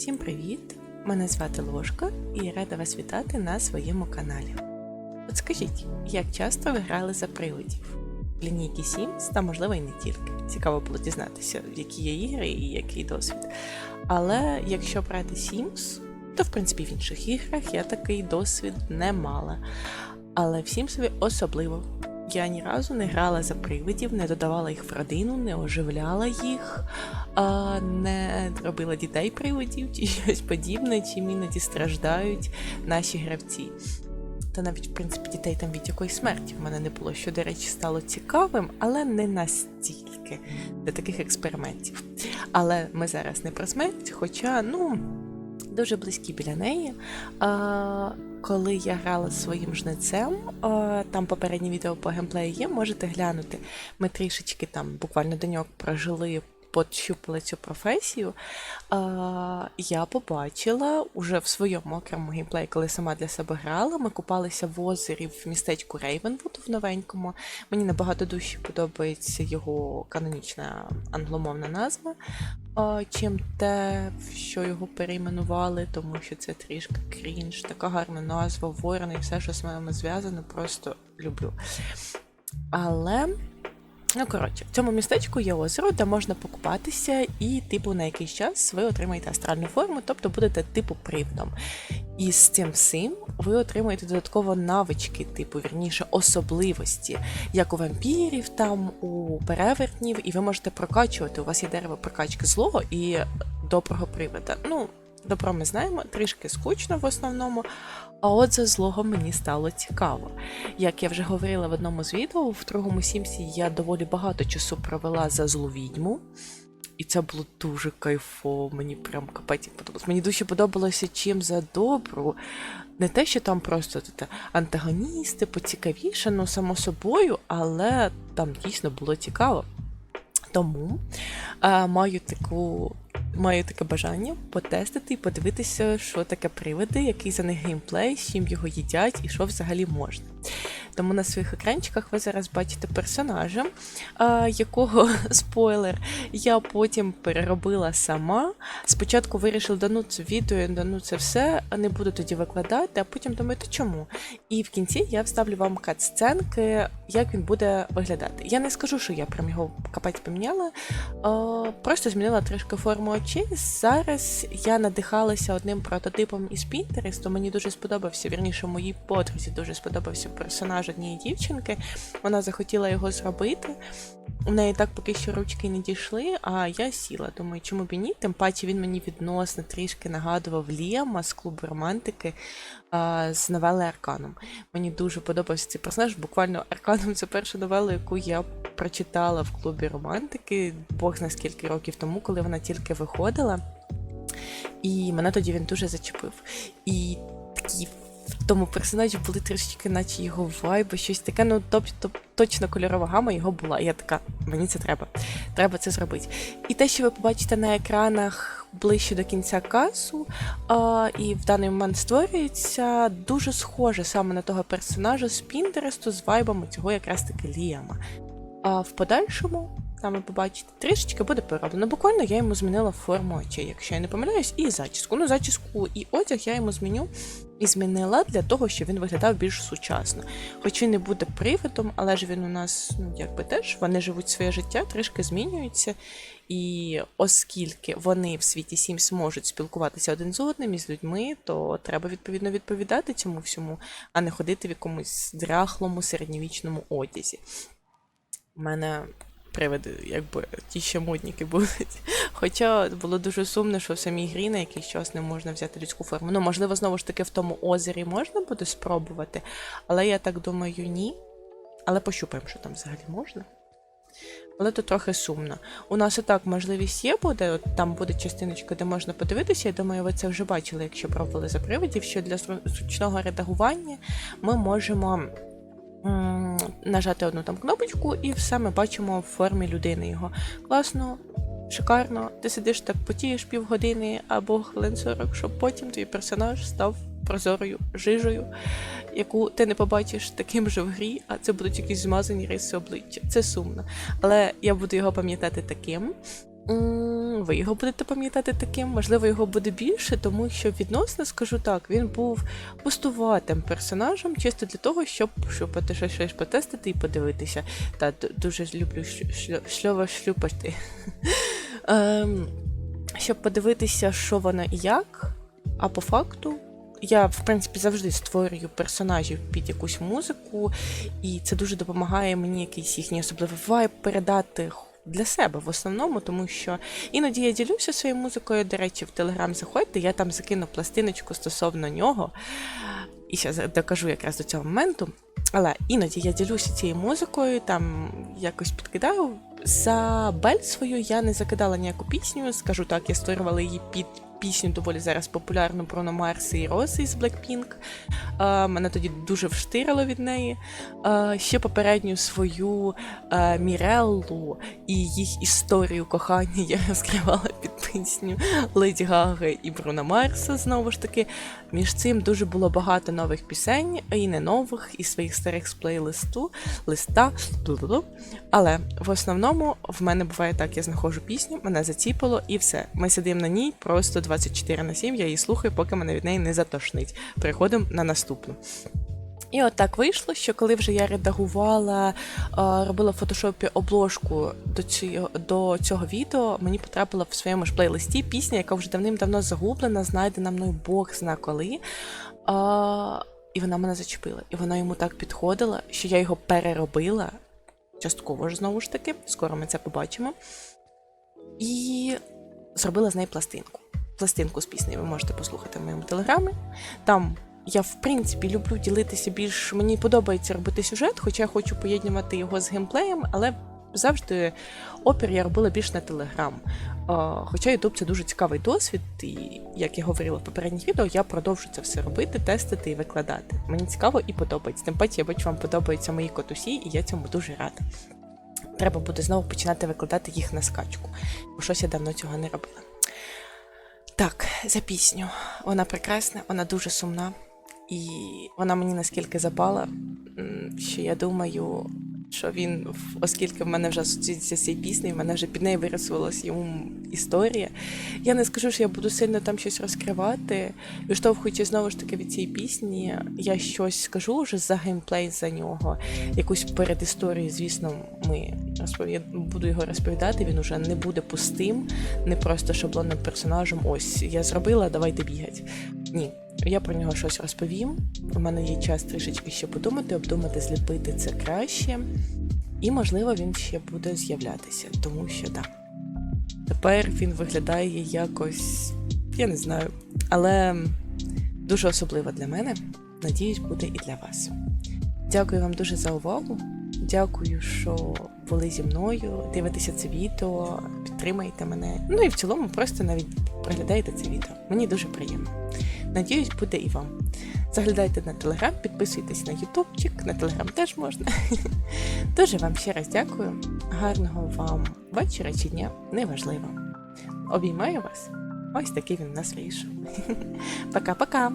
Всім привіт! Мене звати Ложка і рада вас вітати на своєму каналі. От скажіть, як часто ви грали за привидів? В лінійки Sims та можливо і не тільки. Цікаво було дізнатися, які є ігри і який досвід. Але якщо брати Sims, то в принципі в інших іграх я такий досвід не мала. Але в Сімсові особливо. Я ні разу не грала за привидів, не додавала їх в родину, не оживляла їх, не робила дітей привидів чи щось подібне, чим іноді страждають наші гравці. Та навіть, в принципі, дітей там від якоїсь смерті в мене не було, що, до речі, стало цікавим, але не настільки для таких експериментів. Але ми зараз не про смерть, хоча, ну, дуже близькі біля неї. Коли я грала з своїм жнецем, там попереднє відео по геймплею є, можете глянути. Ми трішечки там буквально деньок прожили, подщупали цю професію. Я побачила уже в своєму окремому геймплеї, коли сама для себе грала. Ми купалися в озері в містечку Рейвенвуд в новенькому. Мені набагато дужче подобається його канонічна англомовна назва, чим те, що його перейменували, тому що це трішки крінж, така гарна назва, ворон і все, що з ними зв'язано, просто люблю. Але. Ну, коротше, в цьому містечку є озеро, де можна покупатися, і, типу, на якийсь час ви отримаєте астральну форму, тобто будете типу привидом. І з цим всім ви отримаєте додатково навички, типу, вірніше, особливості, як у вампірів, там у перевертнів, і ви можете прокачувати. У вас є дерево прокачки злого і доброго привида. Ну, добро ми знаємо, трішки скучно в основному. А от за злого мені стало цікаво. Як я вже говорила в одному з відео, в другому Сімсі я доволі багато часу провела за злу відьму. І це було дуже кайфово, мені прям капець подобалось. Мені дуже подобалося чим за добру. Не те, що там просто та, антагоністи, поцікавіше, ну само собою, але там дійсно було цікаво. Тому е, маю таку. Маю таке бажання потестити і подивитися, що таке привиди, який за них геймплей, з чим його їдять і що взагалі можна. Тому на своїх екранчиках ви зараз бачите персонажа, якого спойлер, я потім переробила сама. Спочатку вирішила, да ну це відео, да ну це все, не буду тоді викладати, а потім думаю, то чому? І в кінці я вставлю вам кат-сценки, як він буде виглядати. Я не скажу, що я прям його капець поміняла, просто змінила трішки форму очей. Зараз я надихалася одним прототипом із Pinterest, мені дуже сподобався, вірніше, моїй подрузі дуже сподобався персонаж однієї дівчинки. Вона захотіла його зробити. У неї так поки що ручки не дійшли, а я сіла. Думаю, чому б і ні? Тим паче він мені відносно трішки нагадував Ліама з клубу романтики а, з новели Арканом. Мені дуже подобався цей персонаж. Буквально Арканом це перша новела, яку я прочитала в клубі романтики, Бог зна скільки років тому, коли вона тільки виходила. І мене тоді він дуже зачепив. І такі в тому персонажі були трішечки, наче його вайби, щось таке. Ну, тобто точно кольорова гама його була. Я така, мені це треба. Треба це зробити. І те, що ви побачите на екранах ближче до кінця касу, а, і в даний момент створюється дуже схоже саме на того персонажа з Пінтересту з вайбами цього якраз таки Ліама. А в подальшому. Там ви побачите, трішечки буде перероблено. Буквально я йому змінила форму очей, якщо я не помиляюсь, і зачіску. Ну, зачіску і одяг я йому зміню і змінила для того, щоб він виглядав більш сучасно. Хоч він не буде привидом, але ж він у нас, ну якби теж, вони живуть своє життя, трішки змінюються. І оскільки вони в світі Sims можуть спілкуватися один з одним із людьми, то треба відповідно відповідати цьому всьому, а не ходити в якомусь дряхлому середньовічному одязі. У мене привиди, якби ті ще модніки будуть. Хоча було дуже сумно, що в самій грі на якийсь час не можна взяти людську форму. Ну, можливо, знову ж таки в тому озері можна буде спробувати, але я так думаю, ні. Але пощупаємо, що там взагалі можна. Але то трохи сумно. У нас і так можливість є буде, от там буде частиночка, де можна подивитися. Я думаю, ви це вже бачили, якщо пробували за привидів, що для зручного редагування ми можемо нажати одну там кнопочку, і все ми бачимо в формі людини його. Класно, шикарно. Ти сидиш так потієш півгодини або хвилин 40, щоб потім твій персонаж став прозорою жижею, яку ти не побачиш таким же в грі, а це будуть якісь змазані риси обличчя. Це сумно. Але я буду його пам'ятати таким. Ви його будете пам'ятати таким, можливо, його буде більше, тому що відносно, скажу так, він був пустуватим персонажем, чисто для того, щоб щупати щось, щось потестити і подивитися. Та дуже люблю шлю- шлюпати. Ем, Щоб подивитися, що воно і як. А по факту, я, в принципі, завжди створюю персонажів під якусь музику, і це дуже допомагає мені якийсь їхній особливий вайб передати для себе в основному, тому що іноді я ділюся своєю музикою. До речі, в Телеграм заходьте, я там закину пластиночку стосовно нього. І ще докажу якраз до цього моменту. Але іноді я ділюся цією музикою, там якось підкидаю. За бель свою я не закидала ніяку пісню, скажу так, я створювала її під пісню доволі зараз популярну Бруно Марс і Роси з Blackpink. Е, мене тоді дуже вштирило від неї. Е, ще попередню свою е, Міреллу і їх історію кохання я розкривала під пісню Леді Гаги і Бруно Марса. Знову ж таки, між цим дуже було багато нових пісень, і не нових, і своїх старих з плейлисту, листа. Але в основному в мене буває так: я знаходжу пісню, мене заціпало, і все. Ми сидимо на ній просто 24 на 7, я її слухаю, поки мене від неї не затошнить. Переходимо на наступну. І от так вийшло, що коли вже я редагувала, е, робила в фотошопі обложку до цього, до цього відео, мені потрапила в своєму ж плейлисті пісня, яка вже давним-давно загублена, знайдена мною Бог зна коли. І вона мене зачепила. І вона йому так підходила, що я його переробила. Частково ж знову ж таки, скоро ми це побачимо. І зробила з неї пластинку. Пластинку з піснею ви можете послухати в моєму телеграмі. Там я, в принципі, люблю ділитися більш. Мені подобається робити сюжет, хоча я хочу поєднувати його з геймплеєм, але завжди опір я робила більш на телеграм. Хоча YouTube це дуже цікавий досвід, і як я говорила в попередніх відео, я продовжу це все робити, тестити і викладати. Мені цікаво і подобається. Тим паче, я бачу, вам подобаються мої котусі, і я цьому дуже рада. Треба буде знову починати викладати їх на скачку, бо щось я давно цього не робила. Так, за пісню. Вона прекрасна, вона дуже сумна, і вона мені наскільки запала, що я думаю, що він, оскільки в мене вже асоціюється з цією піснею, в мене вже під нею вирисувалась йому історія. Я не скажу, що я буду сильно там щось розкривати. Відштовхуючи знову ж таки від цієї пісні, я щось скажу вже за геймплей за нього. Якусь передісторію, звісно, ми розпові... буду його розповідати. Він уже не буде пустим, не просто шаблонним персонажем. Ось я зробила, давайте бігать. Ні, я про нього щось розповім. У мене є час трішечки ще подумати, обдумати, зліпити це краще. І, можливо, він ще буде з'являтися, тому що так. Тепер він виглядає якось, я не знаю, але дуже особливо для мене. Надіюсь, буде і для вас. Дякую вам дуже за увагу. Дякую, що були зі мною. Дивитеся це відео, підтримайте мене. Ну і в цілому просто навіть приглядаєте це відео. Мені дуже приємно. Надіюсь, буде і вам. Заглядайте на телеграм, підписуйтесь на ютубчик, на телеграм теж можна. Дуже вам ще раз дякую. Гарного вам вечора чи дня, неважливо. Обіймаю вас. Ось такий він у нас вийшов. Пока-пока.